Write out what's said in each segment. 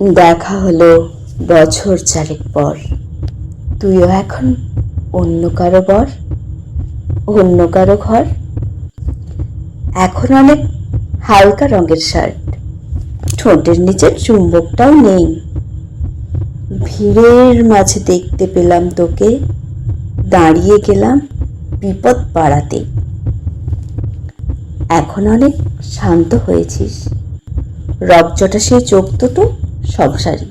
দেখা হলো বছর চারেক পর। তুইও এখন অন্য কারও বর, অন্য কারও ঘর। এখন অনেক হালকা রঙের শার্ট। ঠোঁটের নিচে চুম্বকটাও নেই। ভিড়ের মাঝে দেখতে পেলাম তোকে, দাঁড়িয়ে গেলাম বিপদ পাড়াতে। এখন অনেক শান্ত হয়েছিস। রকজটা সেই চোখ দুটো সংসারী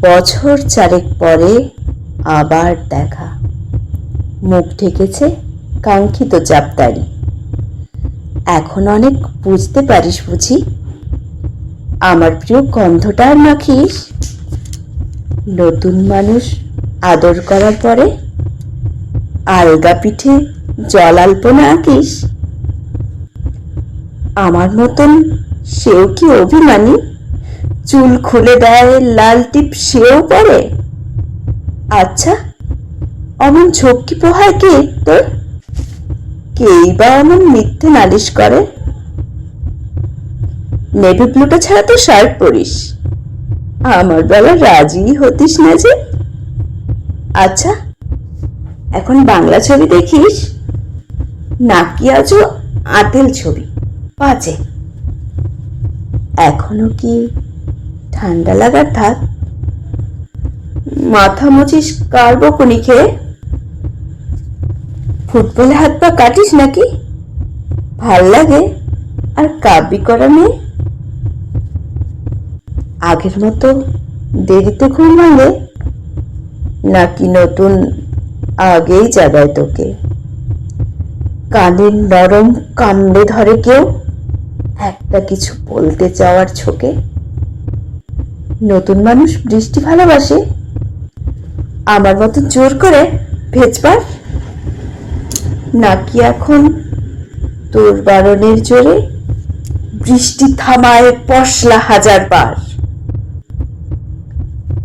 বছর চারেক পরে আবার দেখা। মুখ ঢেকেছে কাঙ্ক্ষিত জাপদারি। এখন অনেক বুঝতে পারিস বুঝি। আমার প্রিয় গন্ধটা আর মাখিস। নতুন মানুষ আদর করার পরে আলগা পিঠে জল আলপনা আঁকিস। আমার মতন সেও কি অভিমানী? চুল খুলে দেয়, লাল টিপ সেও পরে আচ্ছা অমন ঝক্কি পোহায় কে তোর? কেই বা অমন মিথ্যে নালিশ করে? নেভি ব্লুটা ছাড়া তো শার্ট পরিস। আমার বেলা রাজি হতিস না যে। আচ্ছা এখন বাংলা ছবি দেখিস? নাকি আজও আতেল ছবি? পাঁচে। এখনও কি ঠান্ডা লাগার ধাত মাথা মুছিস কার বকুনি খেয়ে। ফুটবলে হাত পা কাটিস নাকি? ভালো লাগে। আর কাব্যি করা নেই। আগের মতো দেরিতে ঘুম ভাঙে। নাকি নতুন আগেই জাগায় তোকে। কানের নরম কামড়ে ধরে কেউ। একটা কিছু বলতে চাওয়ার ছোকে নতুন মানুষ বৃষ্টি ভালোবাসে। আমার মতো জোর করে ভেজবার? নাকি এখন তোর বারণের জোরে বৃষ্টি থামায় পশলা হাজার বার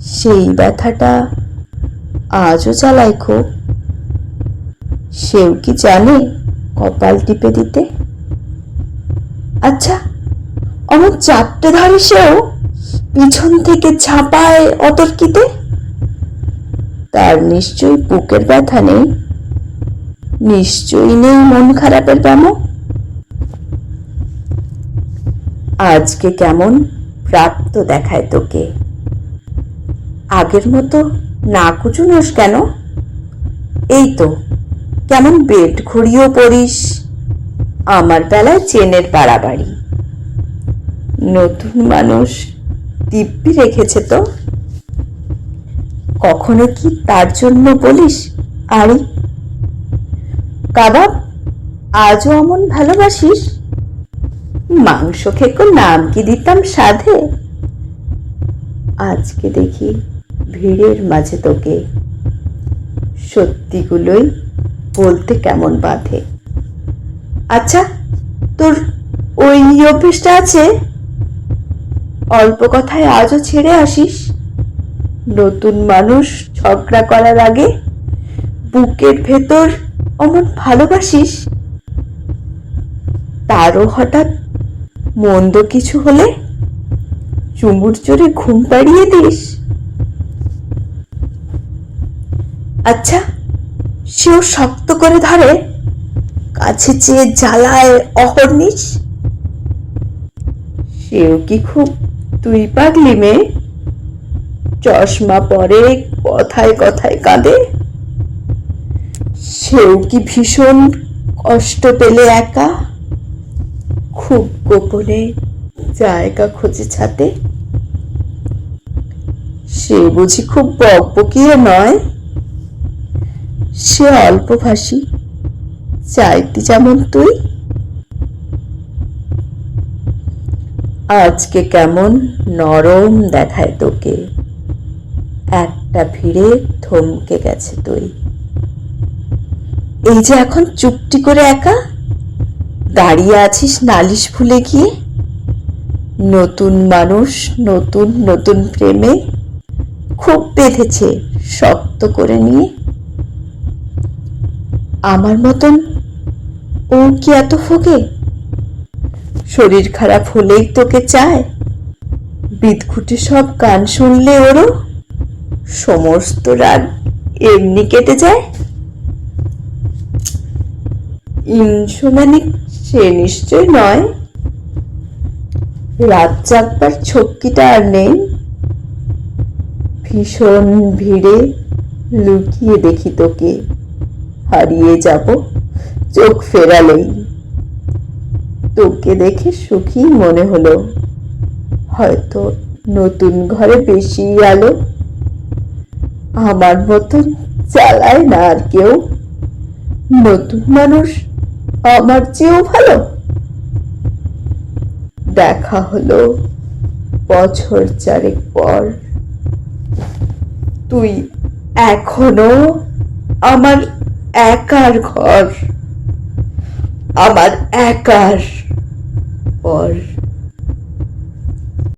সেই ব্যথাটা আজও চালায় খুব। সেও কি জানে কপাল টিপে দিতে? আচ্ছা অমন চারটে ধারে সেও? পিছন থেকে ঝাঁপায় অতর্কিতে? তার নিশ্চয়ই বুকের ব্যথা নেই। নিশ্চয়ই নেই মন খারাপের ব্যামো। আজকে কেমন প্রাপ্ত দেখায় তোকে। আগের মতো না কুচুনোস কেন? এই তো, কেমন বেড ঘুরিয়েও পড়িস আমার বেলায় চেনের বাড়াবাড়ি নতুন মানুষ দিব্যি রেখেছে তো। কখনো কি তার জন্য বলিস, আরে? কাবাব, আজও অমন ভালোবাসিস? মাংস খেকো, নাম কি দিতাম সাধে? আজকে দেখি ভিড়ের মাঝে তোকে। সত্যিগুলোই বলতে কেমন বাধে। আচ্ছা তোর ওই অভ্যেসটা আছে? অল্প কথায় আজও ছেড়ে আসিস? নতুন মানুষ ঝগড়া করার আগে বুকের ভেতর অমন ভালোবাসিস? তারও হঠাৎ মন্দ কিছু হলে চুমুর চড়ে ঘুম পাড়িয়ে দিস। আচ্ছা সেও শক্ত করে ধরে, কাছে চেয়ে জ্বালায় অহর্নিশ? সেও কি খুব তুই পাগলি মেয়ে? চশমা পরে কথায় কথায় কাঁদে। সেও কি ভীষণ কষ্ট পেলে একা? খুব গোপনে জায়গা খোঁজে ছাতে। সে বুঝি খুব বকবকিয়ে নয়? সে অল্পভাষী চাইতি যেমন তুই। আজকে কেমন নরম দেখায় তোকে। একটা ভিড়ে থমকে গেছে তুই। এই যে এখন চুপটি করে একা? দাঁড়িয়ে আছিস নালিশ ভুলে গিয়ে? নতুন মানুষ, নতুন নতুন প্রেমে? খুব বেঁধেছে শক্ত করে নিয়ে? আমার মতন ও কি এত ফোকে? শরীর খারাপ হলেই তোকে চায়। বিদঘুটে সব গান শুনলে ওরও সমস্ত রাত এমনি কেটে যায়। ইনসোম্যানিক সে নিশ্চয় নয়। রাত জাগবার ছক্কিটা আর নেই। ভীষণ ভিড়ে লুকিয়ে দেখি তোকে। হারিয়ে যাব, চোখ ফেরালেই। তোকে দেখে সুখী মনে হলো। হয়তো নতুন ঘরে বেশি আলো। আমার মতন চালায় না আর কেউ। নতুন মানুষ আমার চেয়েও ভালো। দেখা হলো বছর চারেক পর। তুই এখনও আমার একার ঘর। আমার একার পর